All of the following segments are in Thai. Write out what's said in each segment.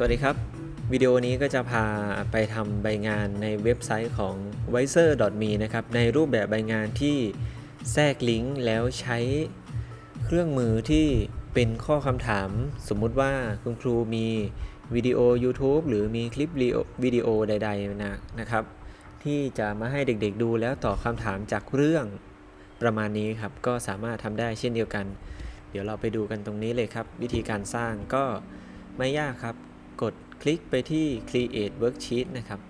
สวัสดีครับ วิดีโอนี้ก็จะพาไปทำใบงานในเว็บไซต์ของ w i s e r m e นะครับ ในรูปแบบใบงานที่แทรกลิงก์แล้วใช้เครื่องมือที่เป็นข้อคำถาม สมมุติว่าคุณครูมีวิดีโอ YouTube หรือมีคลิปวิดีโอใดๆนะนะครับ ที่จะมาให้เด็กๆดูแล้วตอบคำถามจากเรื่องประมาณนี้ครับ ก็สามารถทำได้เช่นเดียวกัน เดี๋ยวเราไปดูกันตรงนี้เลยครับ วิธีการสร้างก็ไม่ยากครับ กดคลิกไปที่ create worksheet นะครับ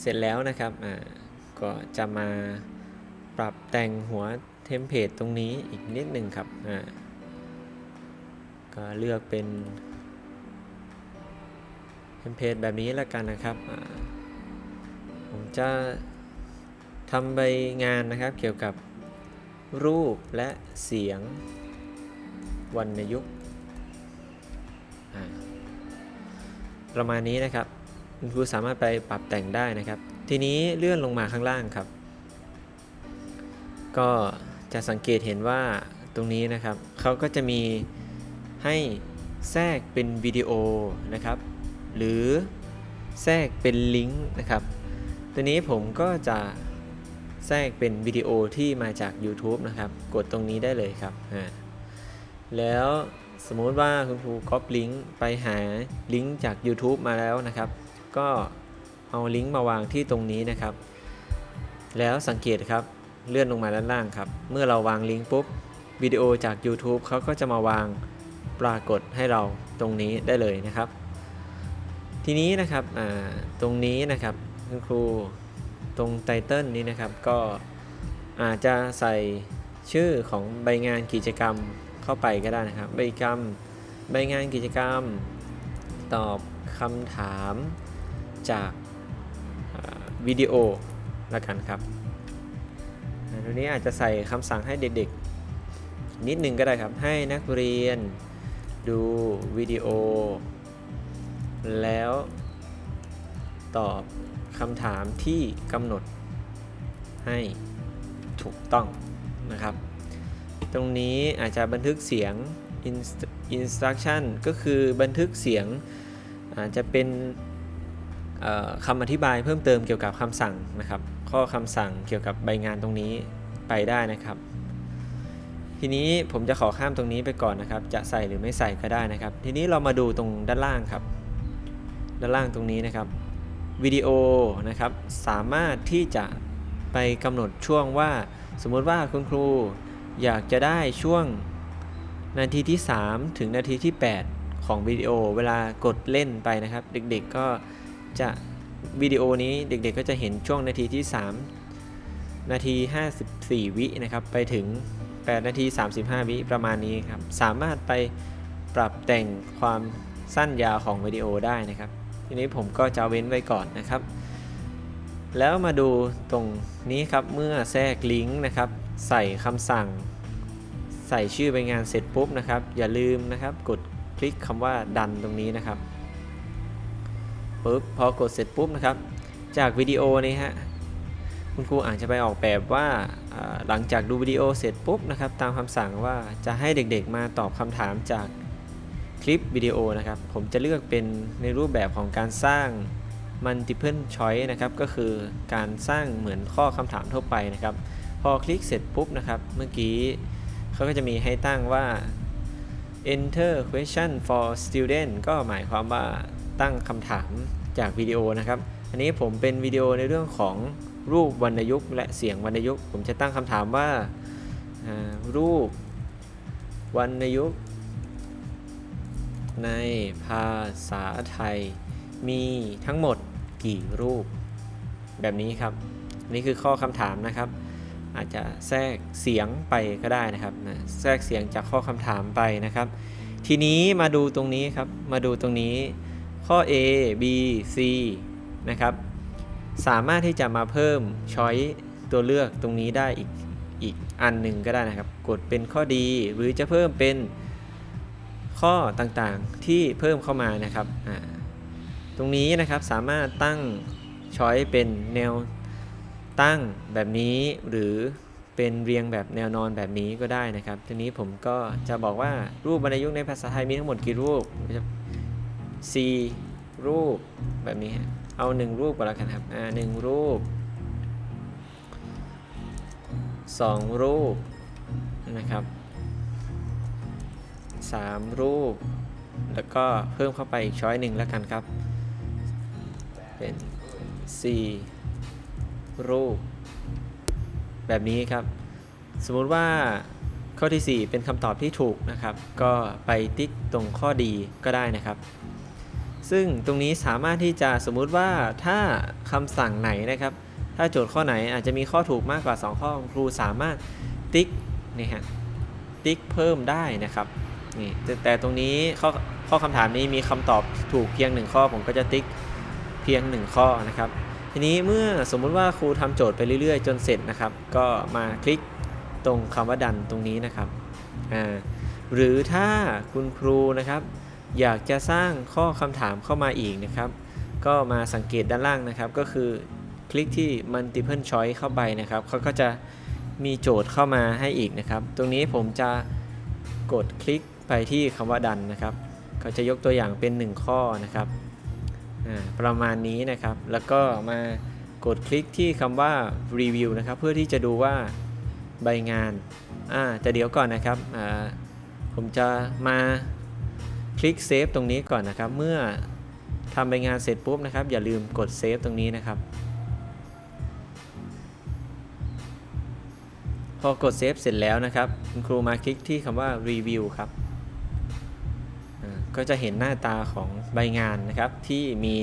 เสร็จแล้วนะครับอ่าก็จะมาปรับแต่งหัวเทมเพลตตรงนี้อีกนิดหนึ่งครับอ่าก็เลือกเป็นเทมเพลตแบบนี้แล้วกันนะครับผมจะทำใบงานนะครับเกี่ยวกับรูปและเสียง วรรณยุกต์ประมาณนี้นะครับคุณครูสามารถไปปรับแต่งได้นะครับ ทีนี้เลื่อนลงมาข้างล่างครับ ก็จะสังเกตเห็นว่าตรงนี้นะครับเขาก็จะมีให้แทรกเป็นวิดีโอนะครับ หรือแทรกเป็นลิงก์นะครับตัวนี้ผมก็จะแทรกเป็นวิดีโอที่มาจาก YouTube นะครับ กดตรงนี้ได้เลยครับอ่า แล้วสมมุติว่าคุณครูก๊อปลิงก์ไปหาลิงก์จาก YouTube มาแล้วนะครับ ก็เอาลิงก์มาวางที่ตรงนี้นะครับ แล้วสังเกตครับเลื่อนลงมาด้านล่างครับ เมื่อเราวางลิงก์ปุ๊บวิดีโอจาก YouTube เขาก็จะมาวางปรากฏให้เราตรงนี้ได้เลยนะครับ ทีนี้นะครับตรงนี้นะครับคุณครูตรงไตเติลนี้นะครับก็อาจจะใส่ชื่อของใบงานกิจกรรม เข้าไปก็ได้นะครับ ใบกรรม ใบงานกิจกรรม ตอบคำถามจากวิดีโอละกันครับตรงนี้อาจจะใส่คำสั่งให้เด็กๆ นิดนึงก็ได้ครับ ให้นักเรียนดูวิดีโอ แล้วตอบคำถามที่กำหนดให้ถูกต้องนะครับ ตรงนี้อาจจะบันทึกเสียง instruction ก็คือบันทึกเสียงอาจจะเป็นคำอธิบายเพิ่มเติมเกี่ยวกับคำสั่งนะครับ ข้อคำสั่งเกี่ยวกับใบงานตรงนี้ไปได้นะครับ ทีนี้ผมจะขอข้ามตรงนี้ไปก่อนนะครับ จะใส่หรือไม่ใส่ก็ได้นะครับ ทีนี้เรามาดูตรงด้านล่างครับ ด้านล่างตรงนี้นะครับวิดีโอนะครับสามารถที่จะไปกำหนดช่วงว่า สมมติว่าคุณครู อยากจะได้ช่วงนาทีที่ 3 ถึงนาทีที่ 8 ของวิดีโอเวลากดเล่นไปนะครับ เด็กๆก็จะวิดีโอนี้เด็กๆก็จะเห็นช่วงนาทีที่ 3 นาที 54 วินะครับ ไปถึง 8 นาที 35 วิประมาณนี้ครับ สามารถไปปรับแต่งความสั้นยาวของวิดีโอได้นะครับ ทีนี้ผมก็จะเว้นไว้ก่อนนะครับ แล้วมาดูตรงนี้ครับเมื่อแทรกลิงก์นะครับ ใส่คำสั่ง ใส่ชื่อไปงานเสร็จปุ๊บนะครับ อย่าลืมนะครับกดคลิกคำว่าดันตรงนี้นะครับปุ๊บพอกดเสร็จปุ๊บนะครับ จากวิดีโอนี้ฮะคุณครูอาจจะไปออกแบบว่าหลังจากดูวิดีโอเสร็จปุ๊บนะครับ ตามคำสั่งว่าจะให้เด็กๆมาตอบคำถามจากคลิปวิดีโอนะครับ ผมจะเลือกเป็นในรูปแบบของการสร้าง multiple choice นะครับ ก็คือการสร้างเหมือนข้อคำถามทั่วไปนะครับ พอคลิกเสร็จปุ๊บนะครับ เมื่อกี้เขาก็จะมีให้ตั้งว่า enter question for student ก็หมายความว่าตั้งคำถามจากวิดีโอนะครับ อันนี้ผมเป็นวิดีโอในเรื่องของรูปวรรณยุกต์และเสียงวรรณยุกต์ ผมจะตั้งคำถามว่ารูปวรรณยุกต์ ในภาษาไทยมีทั้งหมดกี่รูปแบบนี้ครับ นี่คือข้อคำถามนะครับ อาจจะแทรกเสียงไปก็ได้นะครับนะแทรกเสียงจากข้อคำถามไปนะครับ ทีนี้มาดูตรงนี้ครับ มาดูตรงนี้ ข้อ A B C นะครับ สามารถที่จะมาเพิ่มช้อยตัวเลือกตรงนี้ได้อีกอีกอันหนึ่งก็ได้นะครับ กดเป็นข้อดีหรือจะเพิ่มเป็นข้อต่างๆที่เพิ่มเข้ามานะครับ ตรงนี้นะครับสามารถตั้งช้อยเป็นแนว ตั้งแบบนี้หรือเป็นเรียงแบบแนวนอนแบบนี้ก็ได้นะครับ ทีนี้ผมก็จะบอกว่ารูปวรรณยุกต์ในภาษาไทยมีทั้งหมดกี่รูป4รูปแบบนี้ฮะเอาหนึ่งรูปก่อนแล้วกันครับ อ่าหนึ่งรูปสองรูปนะครับสามรูป แล้วก็เพิ่มเข้าไปอีกช้อยหนึ่งแล้วกันครับ เป็น4 รูป แบบนี้ครับ สมมุติว่าข้อที่ 4 เป็นคำตอบที่ถูกนะครับ ก็ไปติ๊กตรงข้อดีก็ได้นะครับ ซึ่งตรงนี้สามารถที่จะสมมุติว่าถ้าคำสั่งไหนนะครับ ถ้าโจทย์ข้อไหนอาจจะมีข้อถูกมากกว่า 2 ข้อครูสามารถติ๊กนี่ฮะติ๊กเพิ่มได้นะครับนี่แต่แต่ตรงนี้ข้อข้อคำถามนี้มีคำตอบถูกเพียง 1 ข้อผมก็จะติ๊กเพียง 1 ข้อนะครับ ทีนี้เมื่อสมมุติว่าครูทำโจทย์ไปเรื่อยๆ จนเสร็จนะครับ ก็มาคลิกตรงคำว่าดันตรงนี้นะครับอ่าหรือถ้าคุณครูนะครับ อยากจะสร้างข้อคำถามเข้ามาอีกนะครับ ก็มาสังเกตด้านล่างนะครับ ก็คือคลิกที่ multiple choice เข้าไปนะครับ เขาก็จะมีโจทย์เข้ามาให้อีกนะครับ ตรงนี้ผมจะกดคลิกไปที่คำว่าดันนะครับ ก็จะยกตัวอย่างเป็น 1 ข้อนะครับ ประมาณนี้นะครับ แล้วก็มากดคลิกที่คำว่า review นะครับ เพื่อที่จะดูว่าใบงานอ่าแต่เดี๋ยวก่อนนะครับอ่าผมจะมาคลิกเซฟตรงนี้ก่อนนะครับ เมื่อทำใบงานเสร็จปุ๊บนะครับ อย่าลืมกดเซฟตรงนี้นะครับ พอกดเซฟเสร็จแล้วนะครับ คุณครูมาคลิกที่คำว่า review ครับ ก็จะเห็นหน้าตาของใบงานนะครับ ที่มี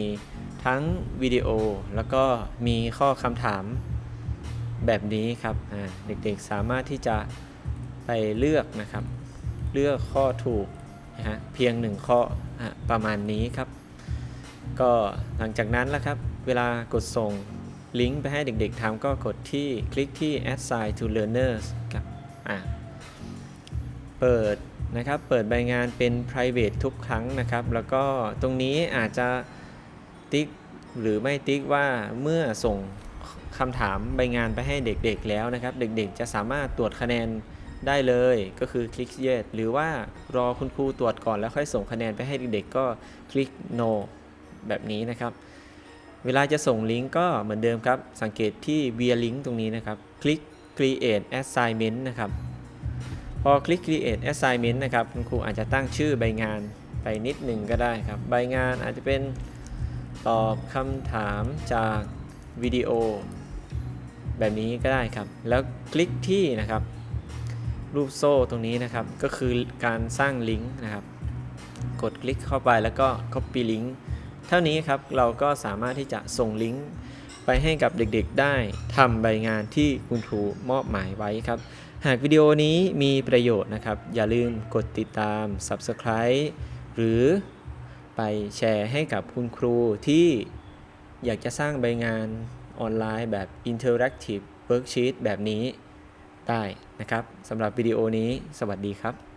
ทั้งวิดีโอ แล้วก็มีข้อคำถามแบบนี้ครับเด็กๆสามารถที่จะไปเลือกนะครับ เลือกข้อถูกนะฮะเพียงหนึ่งข้อประมาณนี้ครับ ก็หลังจากนั้นแล้วครับ เวลากดส่งลิงก์ไปให้เด็กๆทำก็กดที่คลิกที่ assign to learners ครับอะ เปิดนะครับเปิดใบงานเป็น private ทุกครั้งนะครับ แล้วก็ตรงนี้อาจจะติ๊กหรือไม่ติ๊กว่าเมื่อส่งคำถามใบงานไปให้เด็กๆแล้วนะครับ เด็กๆจะสามารถตรวจคะแนนได้เลยก็คือคลิก yes หรือว่ารอคุณครูตรวจก่อนแล้วค่อยส่งคะแนนไปให้เด็กๆก็คลิก no แบบนี้นะครับ เวลาจะส่งลิงก์ก็เหมือนเดิมครับ สังเกตที่ via link ตรงนี้นะครับ คลิก create assignment นะครับ พอคลิก create assignment นะครับ คุณครูอาจจะตั้งชื่อใบงานไปนิดหนึ่งก็ได้ครับ ใบงานอาจจะเป็นตอบคำถามจากวิดีโอ แบบนี้ก็ได้ครับ แล้วคลิกที่นะครับ รูปโซ่ตรงนี้นะครับ ก็คือการสร้างลิงก์นะครับ กดคลิกเข้าไปแล้วก็ copy link เท่านี้ครับเราก็สามารถที่จะส่งลิงก์ไปให้กับเด็กๆได้ทำใบงานที่คุณครูมอบหมายไว้ครับ หากวิดีโอนี้มีประโยชน์นะครับ อย่าลืมกดติดตาม Subscribe หรือไปแชร์ให้กับคุณครูที่อยากจะสร้างใบงานออนไลน์แบบ Interactive Worksheet แบบนี้ได้นะครับสำหรับวิดีโอนี้สวัสดีครับ